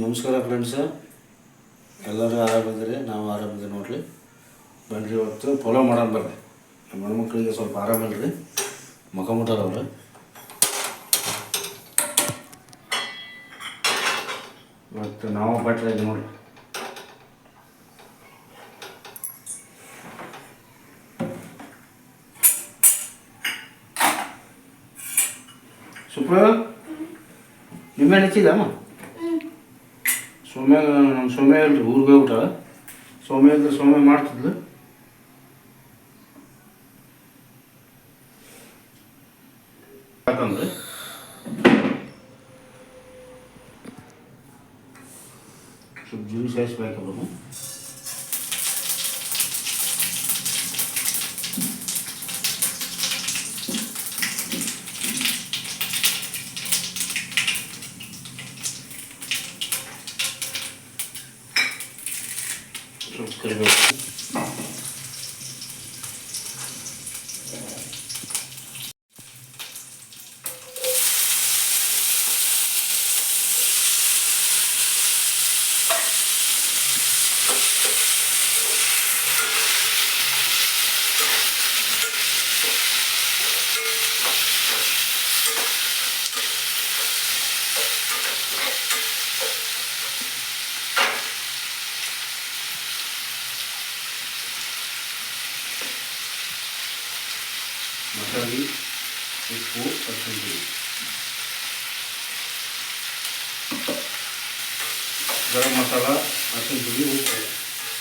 ನಮಸ್ಕಾರ ಫ್ರೆಂಡ್ಸ ಎಲ್ಲರೂ ಆರಾಮಿದ್ದೀರಿ ನಾವು ಆರಾಮಿದ್ದೀವಿ ನೋಡಿರಿ. ಬನ್ನಿರಿ ಇವತ್ತು ಪಲಾವ್ ಮಾಡೋಣ ಬರ್ರಿ ನಮ್ಮ ಹೆಣ್ಮಕ್ಳಿಗೆ ಸ್ವಲ್ಪ ಆರಾಮಿಲ್ಲ ರೀ ಮುಖ ಅವರು ಇವತ್ತು ನಾವು ಬಟ್ರೆ ನೋಡಿರಿ. ಸುಪ್ರ ನಿಮ್ಮ ಹಚ್ಚಿದಮ್ಮ ಸೌಮ್ಯ ನಮ್ಮ ಸೌಮ್ಯ ಅಲ್ರಿ ಊರಿಗೆ ಊಟ ಸೌಮ್ಯ ಇದ್ರೆ ಸೌಮ್ಯ ಮಾಡ್ತಿದ್ಲು. ಯಾಕಂದ್ರೆ? ಸ್ವಲ್ಪ ಜ್ಯೂಸ್ ಹಾಯಿಸ್ಬೇಕಲ್ಲ ಸ್ವಲ್ಪ скажімо, ಮಸಾಲೆ, ಉಪ್ಪು ಹಸಿರು ಗರಂ ಮಸಾಲ ಪುಡಿ ಉಪ್ಪು.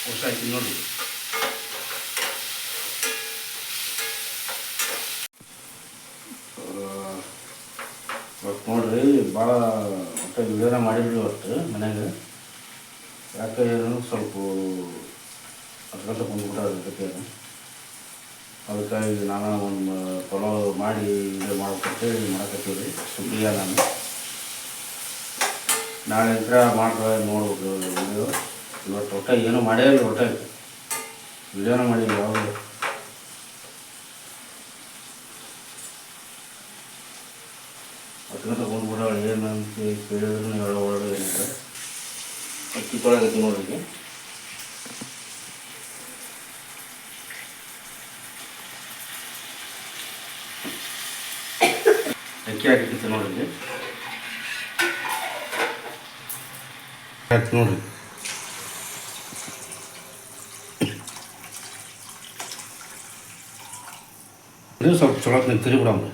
ಹೊಸ ಹಾಕಿ ನೋಡಿ. ಇವತ್ತು ನೋಡ್ರಿ ಭಾಳ ಒಟ್ಟು ವಿಡಿಯೋನ ಮಾಡಿದ್ರಿ ಇವತ್ತು ಮನ್ಯಾಗ. ಯಾಕೆ ಸ್ವಲ್ಪ ಅರ್ಧ ಬಂದ್ಬಿಟ್ಟ ಅದಕ್ಕಾಗಿ ನಾನು ಒಂದು ಪಲಾವ್ ಮಾಡಿ ಇದು ಮಾಡ್ಕೊತೇಳಿ ಮಾಡಕತ್ತೀವಿ ರೀ ಸುಗ್ಗಿಯ ನಾನು. ನಾಳೆ ಹತ್ರ ಮಾಡ್ರೆ ನೋಡ್ಬೇಕು ವಿಡಿಯೋ ಇವತ್ತು ಒಟ್ಟ ಏನು ಮಾಡೇ ಇಲ್ಲ, ಒಟ್ಟ ವೀಡಿಯೋನೂ ಮಾಡಿಲ್ಲ, ಯಾವುದು. ಹತ್ತು ಗಂಟೆ ಬಂದ್ಬಿಡ ಏನಂತ ಕೇಳಿದ್ರು, ಹೇಳೋ ಒಳಗೆ ಏನಿಲ್ಲ ಅಕ್ಕಿ ತೊಳಗತ್ತಿ ನೋಡ್ರಿ ಅಕ್ಕಿ ಹಾಕಿತ್ತು ನೋಡ್ರಿ ಹಾಕಿ ನೋಡ್ರಿ ಇದು ಸ್ವಲ್ಪ ಚಲೋ ನೀವು ತಿರಿ ಬಿಡಮ್ರಿ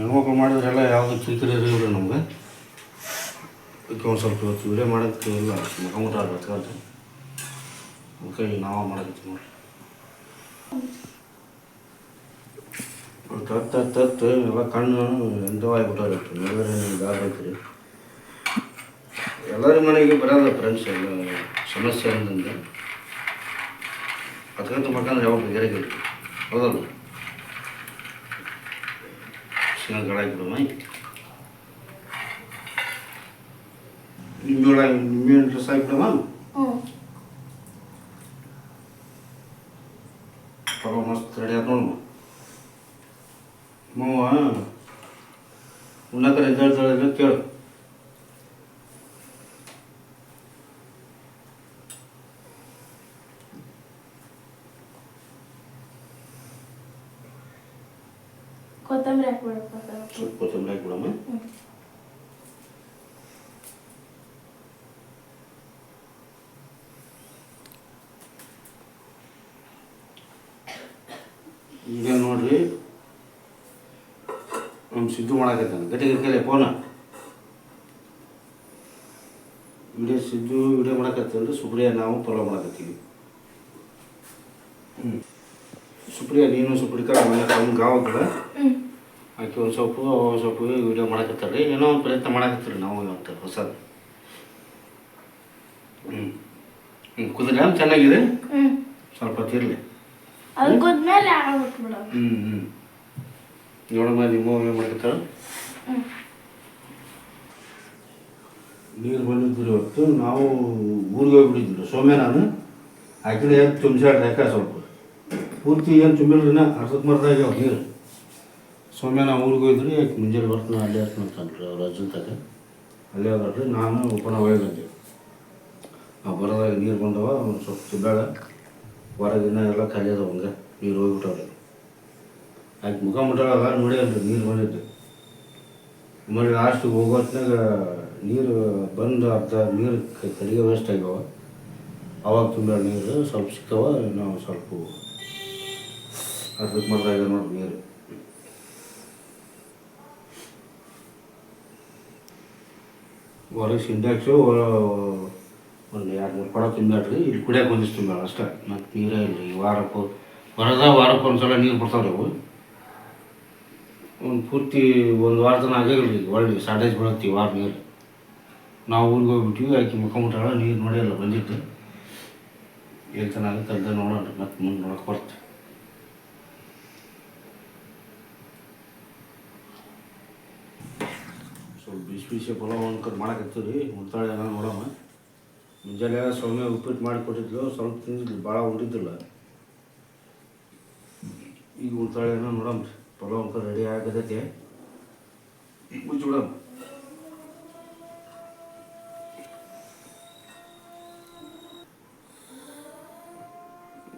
ಹೆಣ್ಮಕ್ಳು ಮಾಡಿದ್ರೆಲ್ಲ ಯಾವುದು ಕಿರಿಕಿರಿ ಇರಲಿಲ್ಲ ನಮ್ಗೆ ಅದಕ್ಕೆ ಒಂದು ಸ್ವಲ್ಪ ಇವತ್ತು ವಿಡಿಯೋ ಮಾಡೋದಕ್ಕೆ ಇಲ್ಲ ಮುಖ ಮುಟ್ಟ ಅದಕ್ಕೆ ನಾವು ಮಾಡಕತ್ತೀವಿ ನೋಡ್ರಿ. ತತ್ತು ತತ್ತು ಎಲ್ಲ ಕಣ್ಣು ಎಂಥವಾಗಿಬಿಟ್ಟಾರೆ ಎಲ್ಲರೂ ಐತ್ರಿ ಎಲ್ಲರ ಮನೆಗೆ ಬರೋಲ್ಲ ಫ್ರೆಂಡ್ಸ್ ಎಲ್ಲ ಸಮಸ್ಯೆ ಅಂತಂದ್ರೆ ಅದಕ್ಕಂತ ಮಾಡ್ಕಂದ್ರೆ ಯಾವಾಗ ಬಗೆಹರಿಗಿಲ್ಲ ಹೌದಲ್ಲ? ಚೆನ್ನಾಗಿ ಗಳಾಗಿಬಿಡಮ್ಮ ನಿಮ್ಮೆ ಒಳಗೆ ನಿಮ್ಮೆ ಡ್ರೆಸ್ ಹಾಕಿಬಿಡಮ್ಮ ಪಾಪ ಮಸ್ತ್ ರೆಡಿ ಆಯ್ತು ನೋಡಮ್ಮ ಮಾವ ಉಣ್ಣಕರೆ ಎದ್ದೇಳ್ತಾಳೆ ಕೇಳು ಕೊತ್ತಂಬರಿ ಹಾಕ್ಬಿಡಪ್ಪ ಸ್ವಲ್ಪ ಕೊತ್ತಂಬರಿ ಹಾಕ್ಬಿಡಮ್ಮ ಈಗ ನೋಡ್ರಿ ನಮ್ಮ ಸಿದ್ದು ಮಾಡಕತ್ತಾನ ಗಟ್ಟಿಗೆ ಕಲೆ ಫೋನ ವಿಡಿಯೋ ಸಿದ್ದು ವಿಡಿಯೋ ಮಾಡಕತ್ತಲ್ರಿ ಸುಪ್ರಿಯ ನಾವು ಫಾಲೋ ಮಾಡಕತ್ತೀವಿ ಹ್ಞೂ ಸುಪ್ರಿಯ ನೀನು ಸುಪ್ರಿಕಾ ಗಾವ ಕಡೆ ಆಕೆ ಒಂದು ಸ್ವಲ್ಪ ಒಂದು ಸ್ವಲ್ಪ ವಿಡಿಯೋ ರೀ ಏನೋ ಒಂದು ಪ್ರಯತ್ನ ಮಾಡಾಕತ್ತೀರಿ ನಾವು ಇವತ್ತು ಹೊಸದು. ಹ್ಞೂ ಹ್ಞೂ ಕುದುರೆ ಚೆನ್ನಾಗಿದೆ? ಹ್ಞೂ ಸ್ವಲ್ಪ ಹೊತ್ತಿರಲಿ ಹ್ಞೂ ಹ್ಞೂ ನೋಡಮ್ಮ, ನಿಮ್ಮ ಏನು ಮಾಡ್ಕತ್ತಾಳ ನೀರು ಬಂದಿದ್ರು ಇವತ್ತು. ನಾವು ಊರಿಗೆ ಹೋಗ್ಬಿಟ್ಟಿದ್ರು ಸೋಮ್ಯ ನಾನು. ಆಕಿನ ಏನು ತುಂಬಿಸಾಡ್ರಿ ಯಾಕೆ ಸ್ವಲ್ಪ. ಪೂರ್ತಿ ಏನು ತುಂಬಿಲ್ರಿನ ಅರ್ಧಕ್ಕೆ ಮರ್ದಾಗ ನೀರು. ಸೋಮ್ಯ, ನಾವು ಊರಿಗೆ ಹೋಗಿದ್ರಿ ಯಾಕೆ ಮುಂಜಾನೆ ಬರ್ತೀನಿ? ಅಲ್ಲೇ ಅಂತಂದ್ರಿ ಅವ್ರ ಅಜ್ಜನ ತಗ ಅಲ್ಲೇ ಹೋದ್ರಿ ನಾನು ಉಪನ ಹೋಗಿದ್ದೆ ಆ ಬರೋದಾಗ ನೀರು ಬಂದವ. ಅವ್ನು ಸ್ವಲ್ಪ ತಿಬ್ಬಾಗ ಹೊರಗಿನ ಎಲ್ಲ ಹಂಗೆ. ನೀರು ಹೋಗ್ಬಿಟ್ಟವ್ರಿ. ಆಯ್ತು, ಮುಖ ಮುಟ್ಟಲ್ಲ ಅಂತ ನೀರು ಬಂದಿದ್ದು ಆಮೇಲೆ ಲಾಸ್ಟಿಗೆ ಹೋಗೋತ್ನಾಗ ನೀರು ಬಂದು ಅರ್ಧ ನೀರು ಕಡಿಗೆ ವೇಸ್ಟ್ ಆಗ್ಯಾವ. ಅವಾಗ ತುಂಬ ನೀರು ಸ್ವಲ್ಪ ಸಿಕ್ಕವ, ನಾವು ಸ್ವಲ್ಪ ಅರ್ಧಕ್ಕೆ ಮರ್ದಾಗ ನೋಡಿ ನೀರು. ಹೊರಗೆ ಸಿಂಟ್ಯಾಕ್ಸು ಒಂದು ಎರಡು ಮೂರು ಕೊಡ ತುಂಬ್ಯಾಡ್ರಿ, ಇಲ್ಲಿ ಕುಡಿಯೋಕೆ ಒಂದಿಷ್ಟು ಅಷ್ಟೇ. ಮತ್ತು ನೀರೇ ಇಲ್ಲ ರೀ ವಾರಕ್ಕೂ ಹೊರದ ವಾರಕ್ಕೆ ಒಂದು ಸಲ ನೀರು ಬರ್ತಾವ್ರಿ ಅವು. ಒಂದು ಪೂರ್ತಿ ಒಂದು ವಾರ ತನಕ ಆಗೇಗಿಲ್ಲ ಈಗ ಒಳ್ಳೆ ಶಾರ್ಟೇಜ್ ಬೀಳತ್ತಿ ವಾರ ನೀರು. ನಾವು ಊರಿಗೆ ಹೋಗ್ಬಿಟ್ಟಿವಿ, ಆಕೆ ಮುಖಮುಟ್ಟಾಳ ನೀರು ನೋಡಿಲ್ಲ ಬಂದಿತ್ತು. ಎಲ್ಲಿ ತನಕ ಆಗುತ್ತೆ ನೋಡೋಣ, ಮತ್ತೆ ಮುಂದೆ ನೋಡಕ್ಕೆ ಬರ್ತೆ. ಸ್ವಲ್ಪ ಬಿಸಿ ಬಿಸಿ ಪಲಾವ್ ಅನ್ಕೊಂಡು ಮಾಡಕತ್ತೀವಿ ರೀ ಮುತ್ತಾಳೆ ಏನೋ ನೋಡಮ್ಮ. ಮುಂಜಾನೆ ಸೌಮ್ಯ ಉಪ್ಪಿಟ್ಟು ಮಾಡಿ ಕೊಟ್ಟಿದ್ಲು, ಸ್ವಲ್ಪ ತಿಂದಿದ್ಲು ಭಾಳ ಉಂಡಿದ್ದಿಲ್ಲ. ಈಗ ಮುತ್ತಾಳೆ ಏನೋ ನೋಡಮ್ಮ ರೀ ಪಲಾವ್ ಅನ್ಕೊಂಡು ರೆಡಿ ಆಗತೈತಿ? ಮುಚ್ಚಿ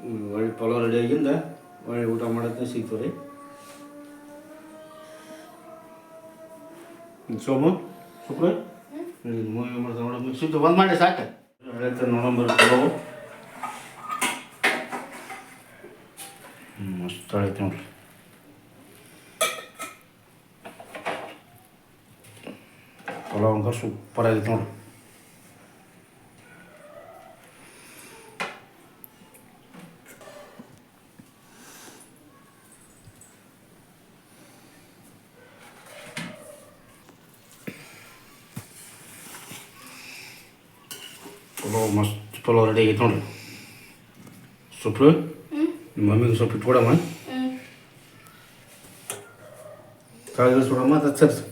ಹ್ಮ್, ಒಳ್ಳೆ ಪಲಾವ್ ರೆಡಿ ಆಗಿಂದ ಒಳ್ಳೆ ಊಟ ಮಾಡತ್ತೆ ಸಿಗ್ತವೆ ರೀ. ಸೋಮು? ಸುಪ್ರ. ಮೂವಿ ಮಾಡ್ತಾ ನೋಡ ಮುಗಿಸಿದ್ದು ಬಂದ್ ಮಾಡಿ ಸಾಕು. ಹೇಳ್ತಾರೆ ನೋಡಂಬರ್ ಪಲಾವು. ಹ್ಞೂ ಮಸ್ತ್ ಆಗೈತೆ ನೋಡ್ರಿ. ಪಲಾವ್ ಅಂಕರ್ ಸೂಪರ್ ಆಗೈತೆ ನೋಡ್ರಿ ಪಲಾವ್ ಮಸ್ತ್ ಪಲಾವ್ ರೆಡಿ ಆಗೈತೆ ನೋಡ್ರಿ ಸೊಪ್ಪು ನಿಮ್ಮ ಮಮ್ಮಿಗೆ ಸ್ವಲ್ಪ ಇಟ್ಕೊಡಮ್ಮ ಹ್ಞೂ ಕಾಳು ಸುಡಮ್ಮ ಅದು ಸರಿ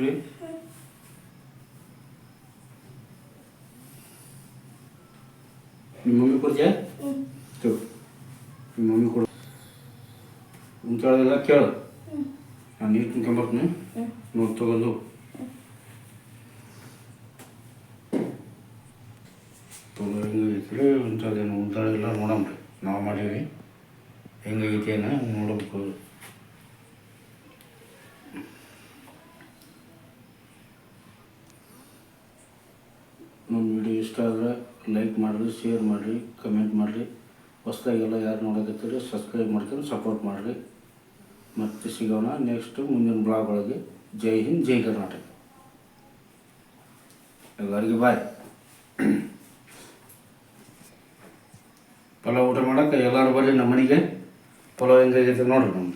ಸುಪ್ರಿ ನಿಮ್ಮ ಮಮ್ಮಿ ಕೊಡ್ತೀಯ? ತಗೋ. ನಿಮ್ಮ ಮಮ್ಮಿ ಕೊಡು. ಮುಂತಾಳೆಲ್ಲ ಕೇಳು. ನಾನು ನೀರು ತುಂಬ್ಕೊಂಬರ್ತೀನಿ ಹ್ಞೂ ನೋಡಿ ತಗೊಂಡು ತಗೊಂಡು ಹೆಂಗೈತ್ರಿ ಇಂಥದ್ದೇನು ಮುಂತಾಳೆಲ್ಲ ನೋಡಮ್ರಿ ನಾವು ಮಾಡೀವಿ. ಹೆಂಗಾಗೈತಿ ಏನ? ನೋಡ್ಬೇಕು ನಮ್ಮ ವಿಡಿಯೋ ಇಷ್ಟ ಆದರೆ ಲೈಕ್ ಮಾಡಿರಿ ಶೇರ್ ಮಾಡಿರಿ ಕಮೆಂಟ್ ಮಾಡಿರಿ. ಹೊಸ್ದಾಗೆಲ್ಲ ಯಾರು ನೋಡೋಕತ್ತೀರಿ ಸಬ್ಸ್ಕ್ರೈಬ್ ಮಾಡ್ಕೊಂಡು ಸಪೋರ್ಟ್ ಮಾಡಿರಿ. ಮತ್ತೆ ಸಿಗೋಣ ನೆಕ್ಸ್ಟ್ ಮುಂದಿನ ಬ್ಲಾಗ್ ಒಳಗೆ. ಜೈ ಹಿಂದ್, ಜೈ ಕರ್ನಾಟಕ. ಎಲ್ಲರಿಗೆ ಬಾಯ್ ಪಲಾವ್ ಊಟ ಮಾಡಕ್ಕೆ ಎಲ್ಲರೂ ಬರ್ರಿ ನಮ್ಮ ಮನೆಗೆ. ಪಲಾವ್ ಹೆಂಗಾಗೈತೆ ನೋಡ್ರಿ ನಮ್ಮ